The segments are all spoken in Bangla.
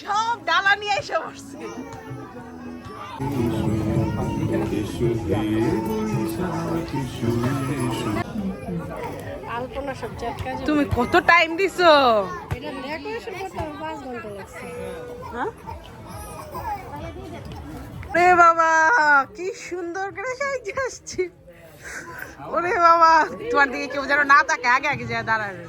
সব ডালা নিয়ে এসে সব তুমি কত টাইম দিছো? হ্যাঁ? রে বাবা কি সুন্দর করে সাইজে আসছি। ওরে বাবা তোমার দিকে কেউ যেন না তাকে আগে আগে যায় দাঁড়াবে।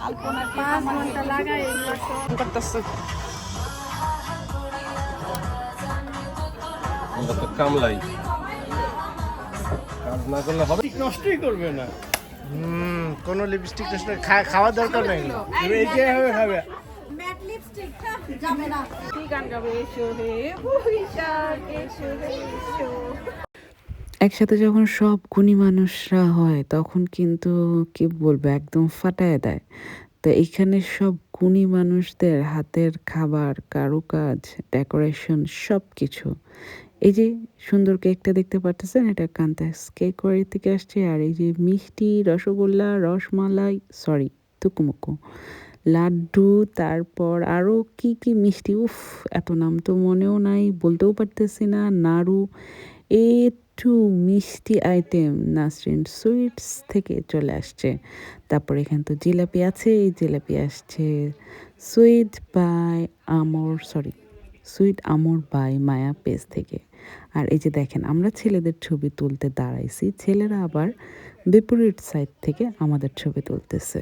পাঁচ ঘণ্টা লাগাই। করতেছে কামলাই। কাজ না করলে হবে নষ্টই করবে না হুম কোনো লিপস্টিক নষ্ট খাওয়ার দরকার নেই। তুমি এই যে হবে। খাবে কি গান গাবে? এসো হে বৈশাখ এসো হে এসো একসাথে যখন সব গুণী মানুষরা হয়, তখন কিন্তু কি বলব, একদম ফাটায় দেয়। তো এখানে সব গুণী মানুষদের হাতের খাবার, কারুকাজ ডেকোরেশন সব কিছু এই যে সুন্দর কেকটা দেখতে পারতেছেন, এটা কান্তাস কেক বাড়ি থেকে আসছে। আর এই যে মিষ্টি, রসগোল্লা, রসমালাই সরি তুকুমুকু লাড্ডু, তারপর আরও কি কি মিষ্টি, উফ, এত নাম তো মনেও নাই, বলতেও পারতেছি না, নাড়ু এ টু মিষ্টি আইটেম নাসরিন সুইটস থেকে চলে আসছে। তারপর এখানে তো জিলাপি আছে, এই জিলাপি আসছে sweet by Amor sorry sweet Amor by Maya page থেকে। আর এই যে দেখেন, আমরা ছেলেদের ছবি তুলতে দাঁড়াইছি, ছেলেরা আবার বিপরীত সাইড থেকে আমাদের ছবি তুলতেছে।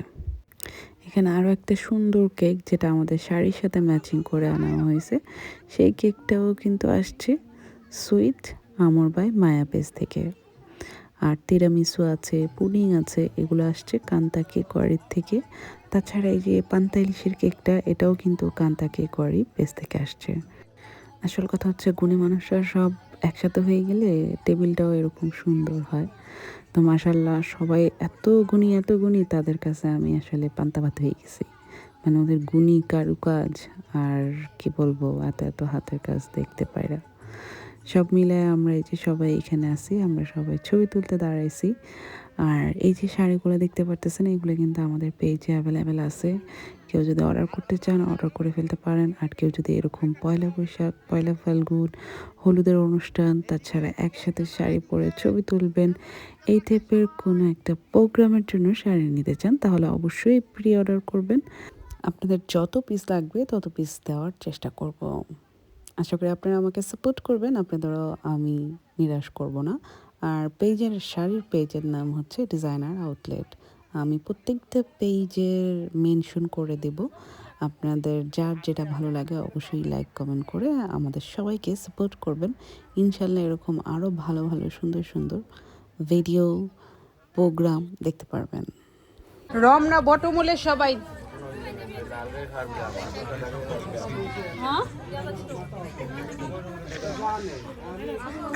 এখানে আরও একটা সুন্দর কেক যেটা আমাদের শাড়ির সাথে ম্যাচিং করে আনা হয়েছে, সেই কেকটাও কিন্তু আসছে sweet Amor by Maya page থেকে। আর তিরামিসু আছে, পুডিং আছে, এগুলো আসছে কান্তা কেকওয়ারির থেকে। তাছাড়া এই যে পান্তা ইলিশের কেকটা, এটাও কিন্তু কান্তা কেকওয়ারি পেজ থেকে আসছে। আসল কথা হচ্ছে গুণী মানুষরা সব একসাথে হয়ে গেলে টেবিলটাও এরকম সুন্দর হয়। তো মাসাল্লাহ সবাই এত গুণী এত গুণী, তাদের কাছে আমি আসলে পান্তা ভাত হয়ে গেছি। মানে ওদের গুণী কারুকাজ আর কি বলব, এত এত হাতের কাজ দেখতে পাইরা সব মিলে আমরা এই যে সবাই এখানে আছি, আমরা সবাই ছবি তুলতে দাঁড়াইছি। আর এই যে শাড়িগুলো দেখতে পারতেছেন, এগুলো কিন্তু আমাদের পেজে অ্যাভেলেবেল আছে। কেউ যদি অর্ডার করতে চান, অর্ডার করে ফেলতে পারেন। আর কেউ যদি এরকম পয়লা বৈশাখ, পয়লা ফাল্গুন, হলুদের অনুষ্ঠান, তাছাড়া একসাথে শাড়ি পরে ছবি তুলবেন, এই টাইপের কোনো একটা প্রোগ্রামের জন্য শাড়ি নিতে চান, তাহলে অবশ্যই প্রি অর্ডার করবেন। আপনাদের যত পিস লাগবে, তত পিস দেওয়ার চেষ্টা করব। আশা করি আপনারা আমাকে সাপোর্ট করবেন। আপনাদেরও আমি নিরাশ করব না। আর পেজের শাড়ির পেজের নাম হচ্ছে ডিজাইনার আউটলেট আমি প্রত্যেকটা পেজের মেনশন করে দেব। আপনাদের যার যেটা ভালো লাগে অবশ্যই লাইক কমেন্ট করে আমাদের সবাইকে সাপোর্ট করবেন। ইনশাল্লাহ এরকম আরও ভালো ভালো, সুন্দর সুন্দর ভিডিও প্রোগ্রাম দেখতে পারবেন। রমনা বটমূলে সবাই?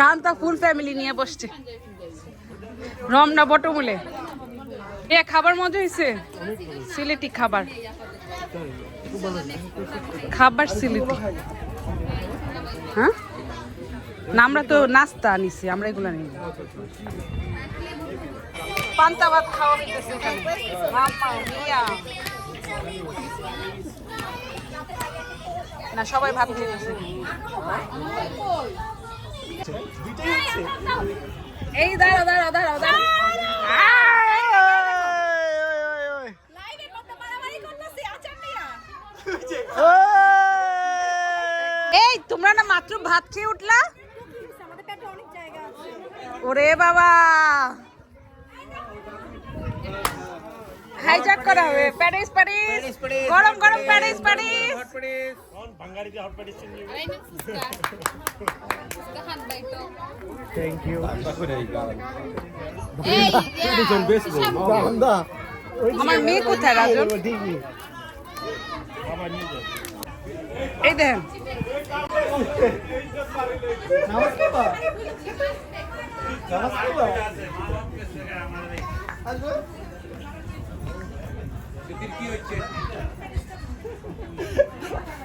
কান্তা ফুল ফ্যামিলি নিয়ে বসছে। রমনা বটমূলে। এ, খাবার মজা হয়েছে সিলেটি খাবার। খাবার সিলেটি। হ্যাঁ? না, আমরা তো নাস্তা নিছি আমরা এগুলো নিই পান্তা ভাত খাওয়া হইতেছে। না সবাই ভাত খেতেছে এই দাঁড়াও দাঁড়াও দাঁড়াও দাঁড়াও। এই তোমরা না মাত্র ভাত খেয়ে উঠলা? ওরে বাবা। হাইজ্যাক করা হবে প্যারিস প্যারিস গরম গরম প্যারিস প্যারিস থ্যাংক ইউ আমার মেয়ে কোথায় রাজন ঠিকই এই দেখেন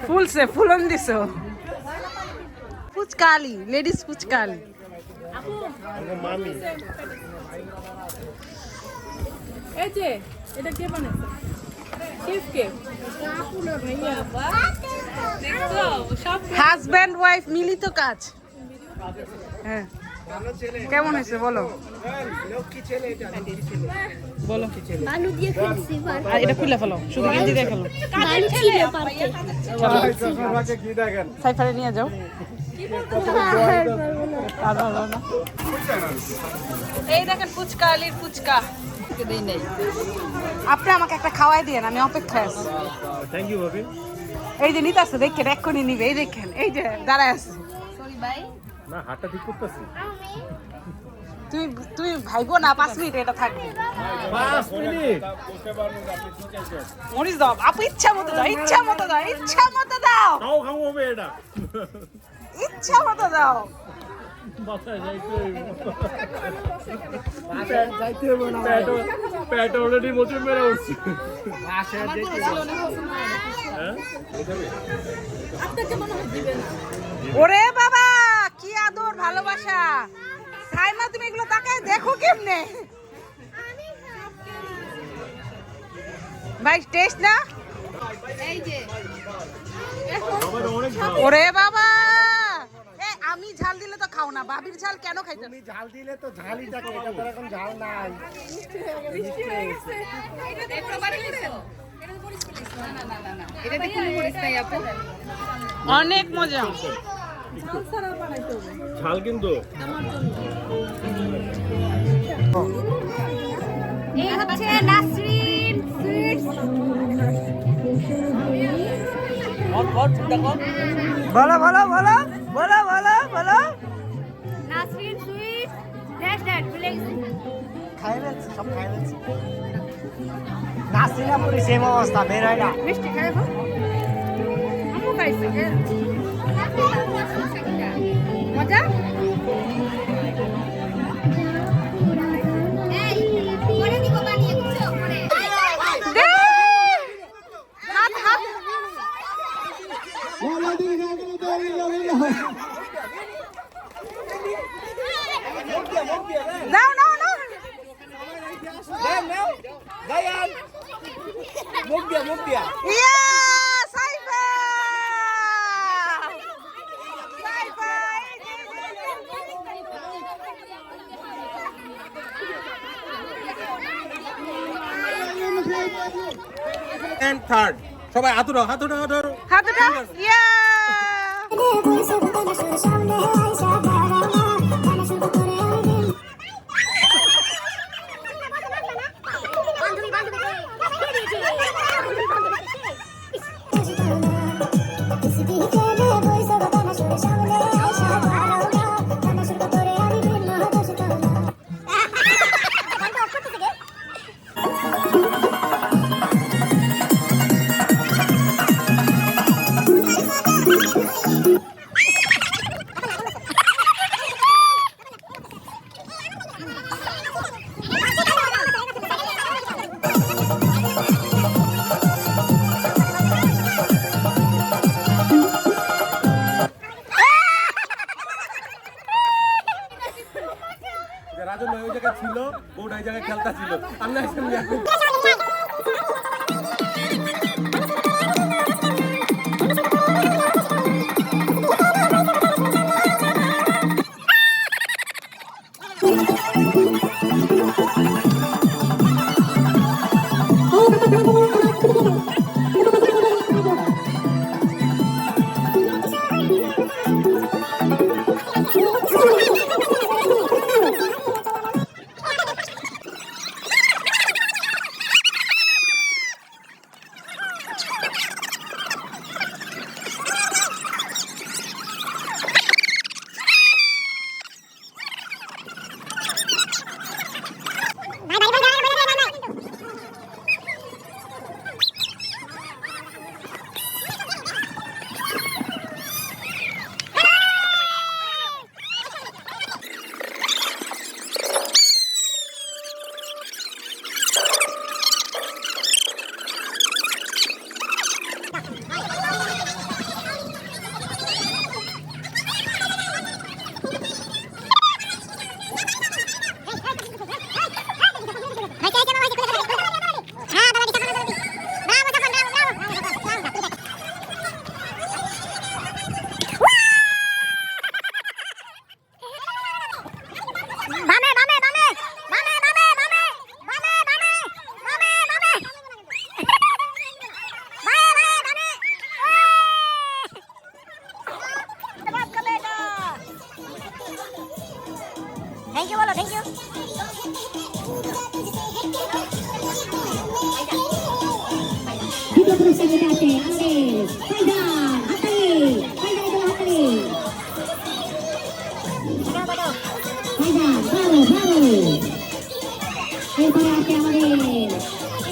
ফুলছে ফুলন দিছ ফুচকালি লেডিস ফুচকালি মামি এই যে এটা কে বানাইছে? শেফ কে? হাজব্যান্ড ওয়াইফ মিলিত কাজ। হ্যাঁ। কেমন হয়েছে বলো? বলো। দিয়ে আর এটা খুলে ফেলো শুধু গেঞ্জি দিয়ে ফেলো। সাইফারে নিয়ে যাও। এই দেখেন ফুচকা আলির ফুচকা। আপনি আমাকে একটা খাওয়াই দিয়েন আমি অপেক্ষায় আছি। থ্যাংক ইউ ভাবি। এই যে নিতে আসছে দেখেন এক্ষুনি নিবে এই দেখেন এই যে দাঁড়ায় আছে। না হাতটা ঠিক করতেছি। তুমি তুমি ভাইবো না পাঁচ মিনিট এটা থাকবে পাঁচ মিনিট। দাও আপু ইচ্ছা মতো দাও ইচ্ছা মতো দাও ইচ্ছা মতো দাও। তাও খাব হবে এটা। ইচ্ছা মতো দাও। প্যাট অলরেডি মোচন মেরে উঠছি। হ্যাঁ? ওরে বাবা কি আদর ভালোবাসা? সাইমা তুমি এগুলো তাকায় দেখো কেমনে? ভাই টেস্ট না? ওরে বাবা! এ আমি ঝাল দিলে তো খাও না। বাবির ঝাল কেন খাইতে তুমি ঝাল দিলে তো ঝালই থাকে এটা তো এখন ঝাল নাই। অনেক মজা। ঝাল কিন্তু? এই হচ্ছে নাসরিন সুইটস। বলো বলো বলো বলো বলো বলো। নাসরিন সুইটস। ড্যাশ ড্যাশ ভুলে গেছি। খাই ফেলছি সব খাই ফেলছি। নাসিনা পুরি সেম অবস্থা বের হয় না। মিষ্টি খাইবো? আমু খাইছে মজা দে! হাত হাত নাও নাও নাও ইয়া সাইফা সাইফা এন্ড থার্ড সবাই হাতুড়া হাতুড়া হাতুড়া হাতুড়া ইয়া ফাইজান ব্রাভো ব্রাভো এরপরে আসে আমাদের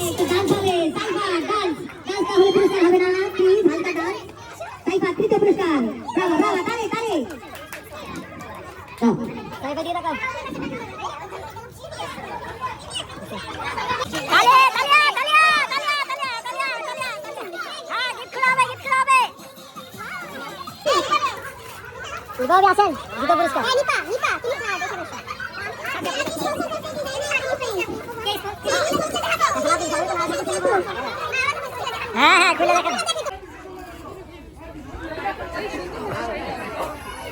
একটু ডান্স হবে সাইফা ডান্স ডান্স তাহলে পুরস্কার হবে না প্লিজ হালকা ডান্স সাইফা তৃতীয় পুরস্কার ব্রাভো ব্রাভো তালে দাও সাইফা দিয়ে রাখো Udawi Asel, Gita Puruskar. Hey, Nipa, Nipa, তুমি না দেখে বসো। হ্যাঁ হ্যাঁ খুলে দেখেন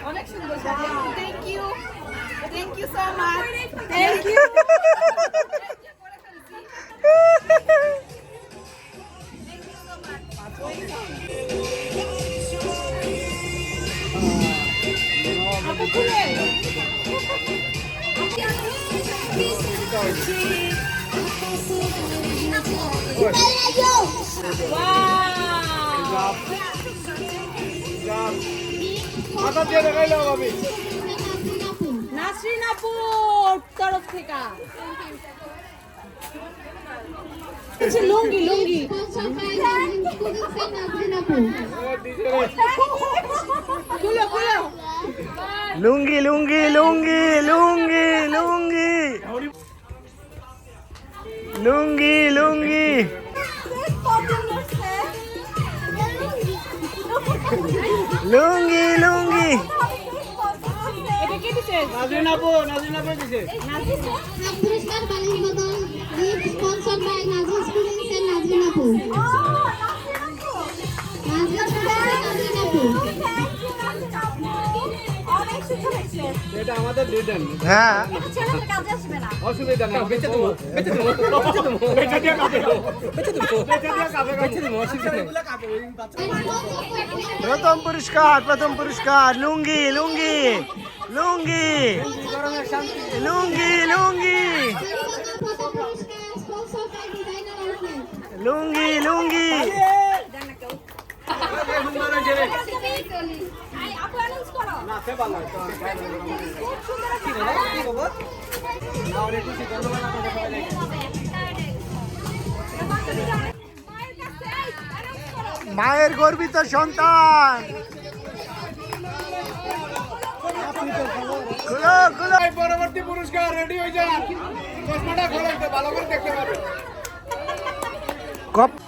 অনেক সুন্দর thank you thank you so much thank you Thank you so much. Nasrin আপুর তরফ থেকে। আচ্ছা, লুঙ্গি লুঙ্গি খুলো খুলো লুঙ্গি লুঙ্গি লুঙ্গি লুঙ্গি লুঙ্গি লুঙ্গি লুঙ্গি লুঙ্গি লুঙ্গি এটা কে দিছে? নাজরিন আপু নাজরিন আপু দিছে। পুরস্কার বালির বদল হ্যাঁ। ছেলেদের কাজে আসবে না অসুবিধা নেই। বেঁচে দেবো বেঁচে দেবো বেঁচে দেবো। বেঁচে দিয়ে কাঁদে বেঁচে দেবো বেঁচে দিয়ে কাঁদে বেঁচে দেবো অসুবিধা নেই। প্রথম পুরস্কার প্রথম পুরস্কার লুঙ্গি লুঙ্গি লুঙ্গি লুঙ্গি লুঙ্গি। লুঙ্গি লুঙ্গি। মায়ের গর্বিত সন্তান। পরবর্তী পুরস্কার রেডি হয়ে যান চশমাটা খোলা ভালো করে দেখতে পাবেন। cukup.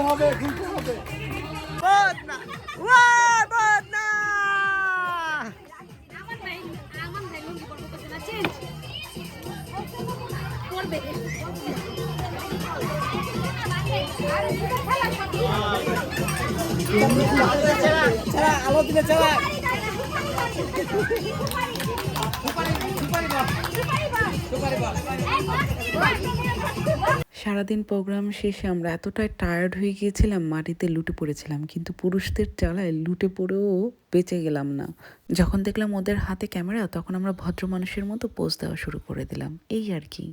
ঘুরতে হবে ঘুরতে হবে। আলো দিলে চালা। সারাদিন প্রোগ্রাম শেষে আমরা এতটাই টায়ার্ড হয়ে গিয়েছিলাম, মাটিতে লুটে পড়েছিলাম। কিন্তু পুরুষদের চালায় লুটে পড়েও বেঁচে গেলাম না। যখন দেখলাম ওদের হাতে ক্যামেরা তখন আমরা ভদ্র মানুষের মতো পোজ দেওয়া শুরু করে দিলাম। এই আর কি।